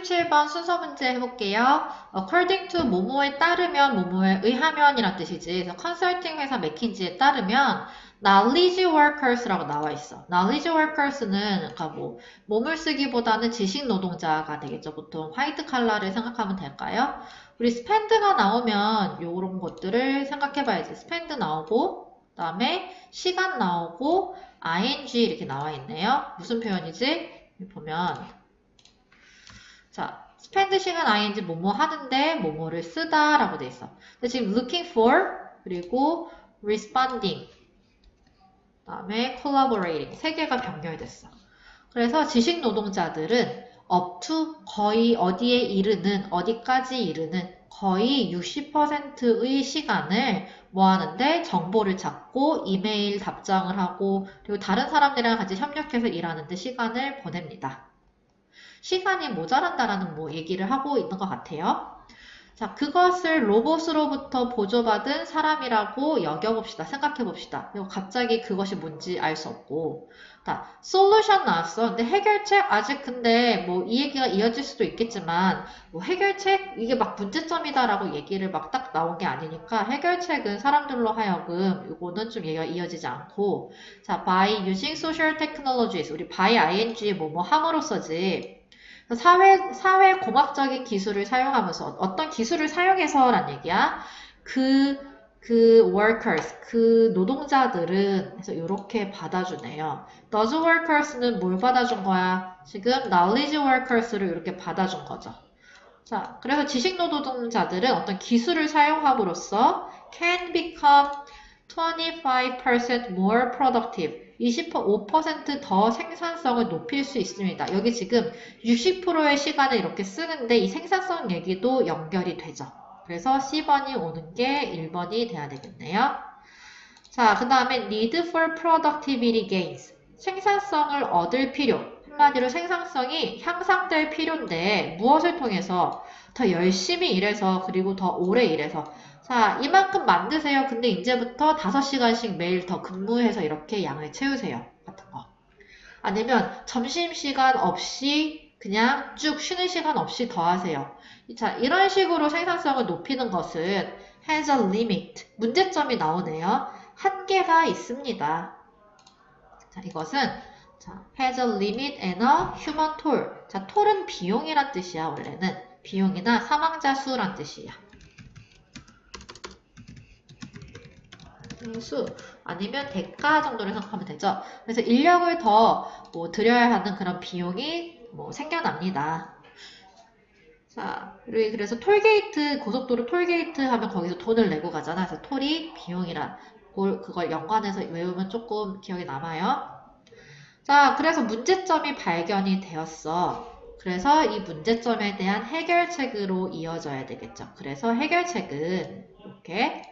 37번 순서 문제 해볼게요. according to 뭐뭐에 따르면 뭐뭐에 의하면 이란 뜻이지. 그래서 컨설팅 회사 맥킨지에 따르면 knowledge workers라고 나와 있어. knowledge workers는 그러니까 뭐 몸을 쓰기보다는 지식 노동자가 되겠죠. 보통 화이트 칼라를 생각하면 될까요? 우리 spend가 나오면 요런 것들을 생각해 봐야지. spend 나오고 그다음에 시간 나오고 ing 이렇게 나와 있네요. 무슨 표현이지? 보면 자, spend 시간 ing 뭐뭐 하는데 뭐뭐를 쓰다 라고 돼 있어. 근데 지금 looking for 그리고 responding 그 다음에 collaborating 세 개가 병렬됐어. 그래서 지식 노동자들은 up to 거의 어디에 이르는 어디까지 이르는 거의 60%의 시간을 뭐 하는데 정보를 찾고 이메일 답장을 하고 그리고 다른 사람들이랑 같이 협력해서 일하는데 시간을 보냅니다. 시간이 모자란다라는 뭐 얘기를 하고 있는 것 같아요. 자, 그것을 로봇으로부터 보조받은 사람이라고 여겨봅시다. 생각해봅시다. 갑자기 그것이 뭔지 알 수 없고. 자, 솔루션 나왔어. 근데 해결책 아직 근데 뭐 이 얘기가 이어질 수도 있겠지만 뭐 해결책 이게 막 문제점이다라고 얘기를 막 딱 나온 게 아니니까 해결책은 사람들로 하여금 이거는 좀 얘기가 이어지지 않고 자, by using social technologies 우리 by ing 뭐뭐 함으로써지 사회, 사회 공학적인 기술을 사용하면서 어떤 기술을 사용해서란 얘기야. 그, 그 workers, 그 노동자들은 그래서 이렇게 받아주네요. those workers는 뭘 받아준 거야? 지금 knowledge workers를 이렇게 받아준 거죠. 자, 그래서 지식 노동자들은 어떤 기술을 사용함으로써 can become 25% more productive 25%더 생산성을 높일 수 있습니다. 여기 지금 60%의 시간을 이렇게 쓰는데 이 생산성 얘기도 연결이 되죠. 그래서 C번이 오는 게 1번이 돼야 되겠네요. 자, 그 다음에 need for productivity gains. 생산성을 얻을 필요. 한마디로 생산성이 향상될 필요인데 무엇을 통해서 더 열심히 일해서 그리고 더 오래 일해서 자, 이만큼 만드세요. 근데 이제부터 5시간씩 매일 더 근무해서 이렇게 양을 채우세요. 같은 거. 아니면 점심시간 없이 그냥 쭉 쉬는 시간 없이 더 하세요. 자, 이런 식으로 생산성을 높이는 것은 has a limit. 문제점이 나오네요. 한계가 있습니다. 자, 이것은 자, has a limit and a human toll. 자, toll은 비용이란 뜻이야, 원래는. 비용이나 사망자 수란 뜻이야. 수 아니면 대가 정도를 생각하면 되죠. 그래서 인력을 더 뭐 들여야 하는 그런 비용이 뭐 생겨납니다. 자, 그래서 톨게이트, 고속도로 톨게이트 하면 거기서 돈을 내고 가잖아. 그래서 톨이 비용이라 그걸 연관해서 외우면 조금 기억에 남아요. 자, 그래서 문제점이 발견이 되었어. 그래서 이 문제점에 대한 해결책으로 이어져야 되겠죠. 그래서 해결책은 이렇게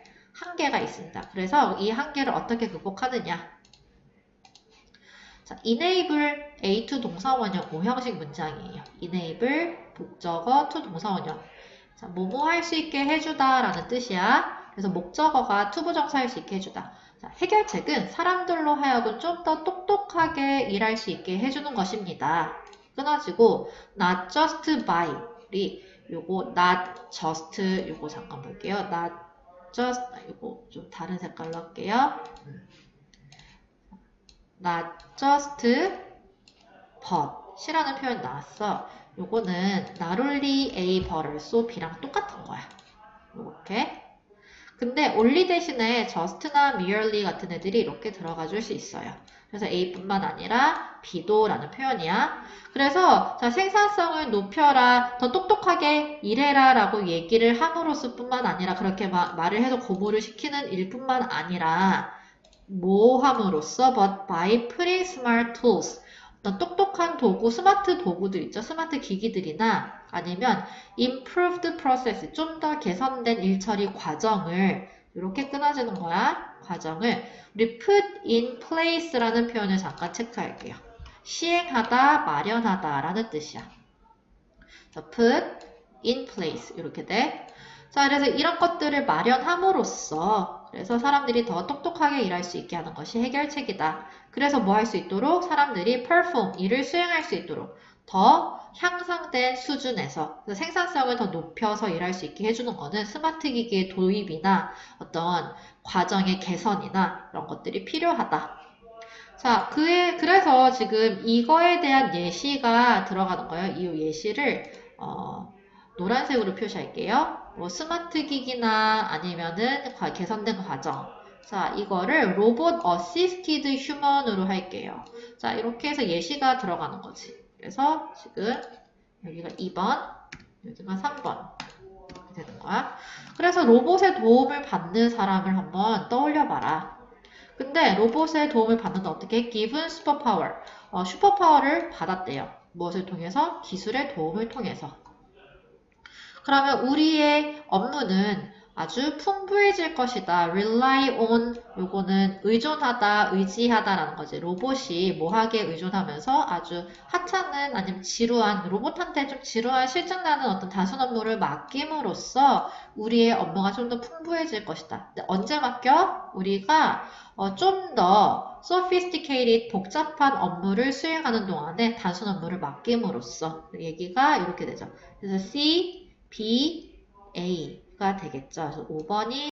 한계가 있습니다. 그래서 이 한계를 어떻게 극복하느냐? 자, enable A2 동사원형 오형식 문장이에요. enable 목적어 to 동사원형. 자, 뭐뭐 할 수 있게 해주다 라는 뜻이야. 그래서 목적어가 투부정사할 수 있게 해주다. 자, 해결책은 사람들로 하여금 좀 더 똑똑하게 일할 수 있게 해주는 것입니다. 끊어지고 not just by 우리 요거 not just 요거 잠깐 볼게요. not just 이거 좀 다른 색깔로 할게요. not just but 이라는 표현 나왔어. 요거는 not only A but also B랑 똑같은 거야. 이렇게. 근데 only 대신에 just나 merely 같은 애들이 이렇게 들어가 줄 수 있어요. 그래서 A뿐만 아니라 B도 라는 표현이야. 그래서 자, 생산성을 높여라, 더 똑똑하게 일해라 라고 얘기를 함으로써 뿐만 아니라 그렇게 마, 말을 해서 고무를 시키는 일뿐만 아니라 뭐 함으로써 but by pretty smart tools 어떤 똑똑한 도구, 스마트 도구들 있죠. 스마트 기기들이나 아니면 improved process 좀 더 개선된 일처리 과정을 이렇게 끊어지는 거야. 과정을 우리 put in place라는 표현을 잠깐 체크할게요. 시행하다, 마련하다 라는 뜻이야. 자, put in place 이렇게 돼. 자, 그래서 이런 것들을 마련함으로써 그래서 사람들이 더 똑똑하게 일할 수 있게 하는 것이 해결책이다. 그래서 뭐 할 수 있도록 사람들이 perform 일을 수행할 수 있도록 더 향상된 수준에서 생산성을 더 높여서 일할 수 있게 해주는 거는 스마트 기기의 도입이나 어떤 과정의 개선이나 이런 것들이 필요하다. 자, 그에, 그래서 지금 이거에 대한 예시가 들어가는 거예요. 이 예시를, 어, 노란색으로 표시할게요. 뭐, 스마트 기기나 아니면은 과- 개선된 과정. 자, 이거를 로봇 어시스티드 휴먼으로 할게요. 자, 이렇게 해서 예시가 들어가는 거지. 그래서 지금 여기가 2번, 여기가 3번. 이렇게 되는 거야. 그래서 로봇의 도움을 받는 사람을 한번 떠올려 봐라. 근데 로봇의 도움을 받는다 어떻게? Given superpower. 어, 슈퍼파워를 받았대요. 무엇을 통해서? 기술의 도움을 통해서. 그러면 우리의 업무는 아주 풍부해질 것이다. rely on 요거는 의존하다, 의지하다라는 거지. 로봇이 뭐하게 의존하면서 아주 하찮은 아니면 지루한 로봇한테 좀 지루한 실증나는 어떤 단순 업무를 맡김으로써 우리의 업무가 좀 더 풍부해질 것이다. 언제 맡겨? 우리가 어, 좀더 sophisticated 복잡한 업무를 수행하는 동안에 단순 업무를 맡김으로써 얘기가 이렇게 되죠. 그래서 C, B, A 가 되겠죠. 그래서 5번이